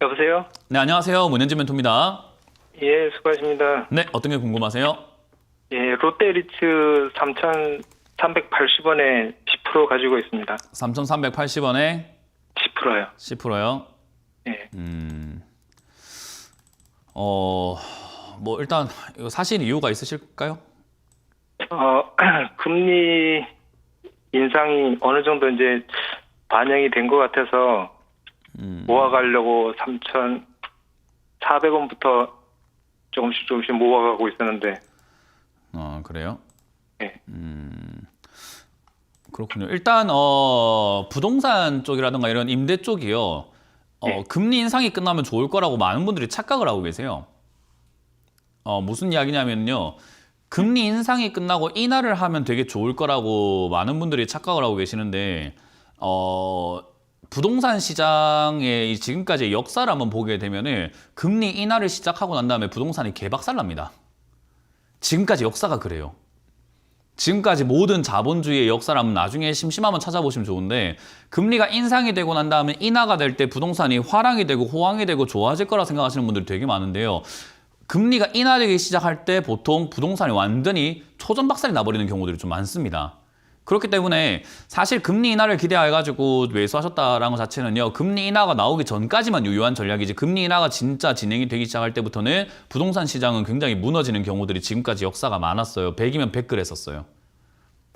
여보세요? 네, 안녕하세요. 문현진 멘토입니다. 예, 수고하십니다. 네, 어떤 게 궁금하세요? 예, 롯데리츠 3,380원에 10% 가지고 있습니다. 3,380원에 10%요. 10%요. 예. 음, 어, 뭐 일단 이거 사실 이유가 있으실까요? 어, 금리 인상이 어느 정도 이제 반영이 된 것 같아서 음, 모아가려고 3,400원부터 조금씩 조금씩 모아가고 있었는데, 어, 그래요? 예. 그렇군요. 일단 어, 부동산 쪽이라든가 이런 임대 쪽이요. 어, 네. 금리 인상이 끝나면 좋을 거라고 많은 분들이 착각을 하고 계세요. 어, 무슨 이야기냐면요. 금리 인상이 끝나고 인하를 하면 되게 좋을 거라고 많은 분들이 착각을 하고 계시는데 어, 부동산 시장의 이 지금까지의 역사를 한번 보게 되면은 금리 인하를 시작하고 난 다음에 부동산이 개박살납니다. 지금까지 역사가 그래요. 지금까지 모든 자본주의의 한번 나중에 심심하면 찾아보시면 좋은데 금리가 인상이 되고 난 다음에 인하가 될 때 부동산이 화랑이 되고 호황이 되고 좋아질 거라 생각하시는 분들이 되게 많은데요. 금리가 인하되기 시작할 때 보통 부동산이 완전히 초전박살이 나버리는 경우들이 좀 많습니다. 그렇기 때문에 사실 금리 인하를 기대해가지고 매수하셨다라는 것 자체는요, 금리 인하가 나오기 전까지만 유효한 전략이지, 금리 인하가 진짜 진행이 되기 시작할 때부터는 부동산 시장은 굉장히 무너지는 경우들이 지금까지 역사가 많았어요. 100이면 100 그랬었어요.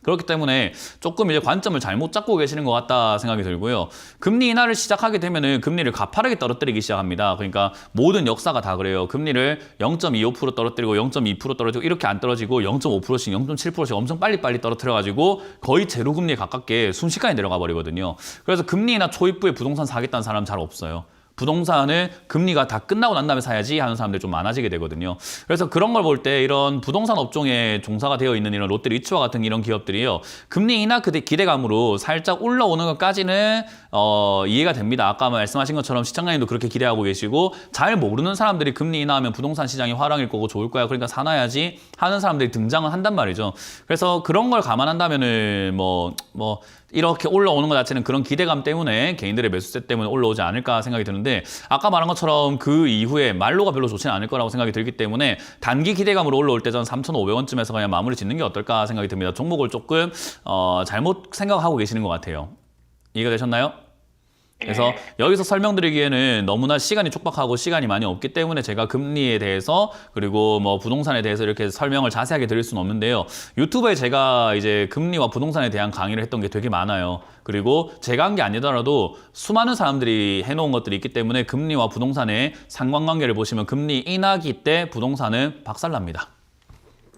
그렇기 때문에 조금 이제 관점을 잘못 잡고 계시는 것 같다 생각이 들고요. 금리 인하를 시작하게 되면은 금리를 가파르게 떨어뜨리기 시작합니다. 그러니까 모든 역사가 다 그래요. 금리를 0.25% 떨어뜨리고 0.2% 떨어지고 이렇게 안 떨어지고 0.5%씩 0.7%씩 엄청 빨리빨리 떨어뜨려 가지고 거의 제로 금리에 가깝게 순식간에 내려가 버리거든요. 그래서 금리 인하 초입부에 부동산 사겠다는 사람 잘 없어요. 부동산을 금리가 다 끝나고 난 다음에 사야지 하는 사람들이 좀 많아지게 되거든요. 그래서 그런 걸 볼 때 이런 부동산 업종에 종사가 되어 있는 이런 롯데 리츠와 같은 이런 기업들이요. 금리 인하 그대 기대감으로 살짝 올라오는 것까지는 어, 이해가 됩니다. 아까 말씀하신 것처럼 시청자님도 그렇게 기대하고 계시고 잘 모르는 사람들이 금리 인하하면 부동산 시장이 화랑일 거고 좋을 거야. 그러니까 사놔야지 하는 사람들이 등장을 한단 말이죠. 그래서 그런 걸 감안한다면은 뭐뭐 이렇게 올라오는 것 자체는 그런 기대감 때문에 개인들의 매수세 때문에 올라오지 않을까 생각이 드는데 아까 말한 것처럼 그 이후에 말로가 별로 좋지는 않을 거라고 생각이 들기 때문에 단기 기대감으로 올라올 때 저는 3,500원쯤에서 그냥 마무리 짓는 게 어떨까 생각이 듭니다. 종목을 조금 어, 잘못 생각하고 계시는 것 같아요. 이해가 되셨나요? 그래서 여기서 설명드리기에는 너무나 시간이 촉박하고 시간이 많이 없기 때문에 제가 금리에 대해서 그리고 뭐 부동산에 대해서 이렇게 설명을 자세하게 드릴 수는 없는데요. 유튜브에 제가 이제 금리와 부동산에 대한 강의를 했던 게 되게 많아요. 그리고 제가 한 게 아니더라도 수많은 사람들이 해놓은 것들이 있기 때문에 금리와 부동산의 상관관계를 보시면 금리 인하기 때 부동산은 박살납니다.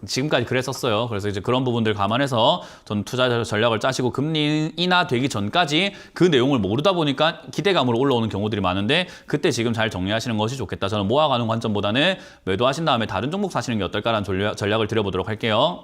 지금까지 그랬었어요. 그래서 이제 그런 부분들 감안해서 전 투자 전략을 짜시고 금리 인하 되기 전까지 그 내용을 모르다 보니까 기대감으로 올라오는 경우들이 많은데 그때 지금 잘 정리하시는 것이 좋겠다. 저는 모아가는 관점보다는 매도하신 다음에 다른 종목 사시는 게 어떨까라는 전략- 전략을 드려보도록 할게요.